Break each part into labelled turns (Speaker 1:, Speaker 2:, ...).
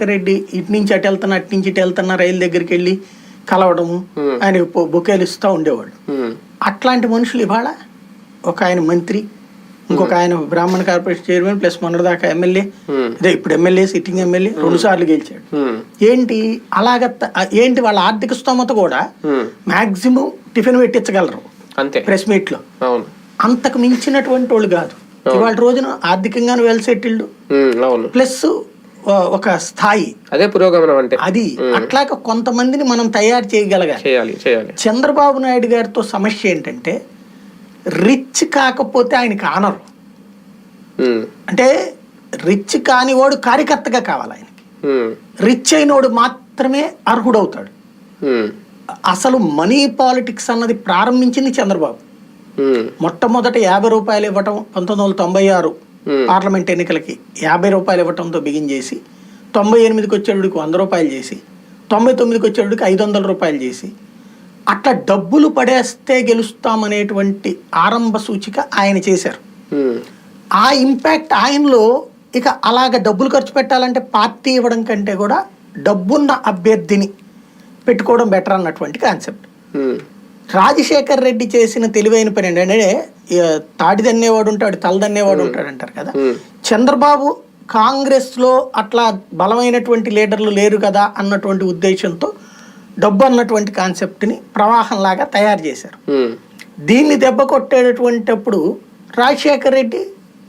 Speaker 1: రాజశేఖర రెడ్డి ఇటు నుంచి అటు వెళ్తున్నా అటు నుంచి ఇటు వెళ్తున్నా రైలు దగ్గరికి వెళ్ళి కలవడము ఆయన బొకేలు ఇస్తూ ఉండేవాడు. అట్లాంటి మనుషులు ఇవాళ ఒక ఆయన మంత్రి ఇంకొక ఆయన బ్రాహ్మణ కార్పొరేషన్ చైర్మన్ ప్లస్ మొన్నటిదాకా ఎమ్మెల్యే. అదే ఇప్పుడు ఎమ్మెల్యే సిట్టింగ్ ఎమ్మెల్యే రెండు సార్లు గెలిచాడు. ఏంటి అలాగ ఏంటి వాళ్ళ ఆర్థిక స్తోమత కూడా మాక్సిమం టిఫిన్ పెట్టించగలరు.
Speaker 2: అంతే.
Speaker 1: ప్రెస్
Speaker 2: మీట్లో
Speaker 1: అంతకు మించినటువంటి వాళ్ళు కాదు. ఇవాళ రోజున ఆర్థికంగాను వెల్ సెటిల్డ్. ప్లస్ ఒక స్థాయి.
Speaker 2: అదే పురోగమనం అంటే.
Speaker 1: అది అట్లాగ కొంతమందిని మనం తయారు చేయగలగాలి.
Speaker 2: చేయాలి చేయాలి.
Speaker 1: చంద్రబాబు నాయుడు గారితో సమస్య ఏంటంటే రిచ్ కాకపోతే ఆయనకి ఆనరు. అంటే రిచ్ కానివాడు కార్యకర్తగా కావాలి ఆయనకి. రిచ్ అయినోడు మాత్రమే అర్హుడవుతాడు. అసలు మనీ పాలిటిక్స్ అన్నది ప్రారంభించింది చంద్రబాబు. మొట్టమొదట యాభై రూపాయలు ఇవ్వటం పంతొమ్మిది వందల తొంభై ఆరు. పార్లమెంట్ ఎన్నికలకి యాభై రూపాయలు ఇవ్వటంతో బిగిన్ చేసి తొంభై ఎనిమిదికి వచ్చేటికి వంద రూపాయలు చేసి తొంభై తొమ్మిదికి వచ్చేటికి ఐదు వందల రూపాయలు చేసి అట్లా డబ్బులు పడేస్తే గెలుస్తామనేటువంటి ఆరంభ సూచిక ఆయన చేశారు.
Speaker 2: ఉమ్,
Speaker 1: ఆ ఇంపాక్ట్ ఆయనలో ఇక అలాగ డబ్బులు ఖర్చు పెట్టాలంటే పార్టీ ఇవ్వడం కంటే కూడా డబ్బున్న అభ్యర్థిని పెట్టుకోవడం బెటర్ అన్నటువంటి కాన్సెప్ట్ రాజశేఖర్ రెడ్డి చేసిన తెలివైన పని ఏంటంటే ఇక తాడి దన్నేవాడు ఉంటాడు తల దన్నేవాడు ఉంటాడు అంటారు కదా. చంద్రబాబు కాంగ్రెస్లో అట్లా బలమైనటువంటి లీడర్లు లేరు కదా అన్నటువంటి ఉద్దేశంతో డబ్బు అన్నటువంటి కాన్సెప్ట్ని ప్రవాహంలాగా తయారు చేశారు. దీన్ని దెబ్బ కొట్టేటటువంటిప్పుడు రాజశేఖర్ రెడ్డి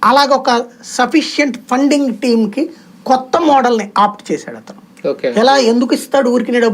Speaker 1: అలాగ ఒక సఫిషియంట్ ఫండింగ్ టీమ్కి కొత్త మోడల్ని ఆప్ట్ చేశాడు అతను. ఎలా? ఎందుకు ఇస్తాడు ఊరికి డబ్బు?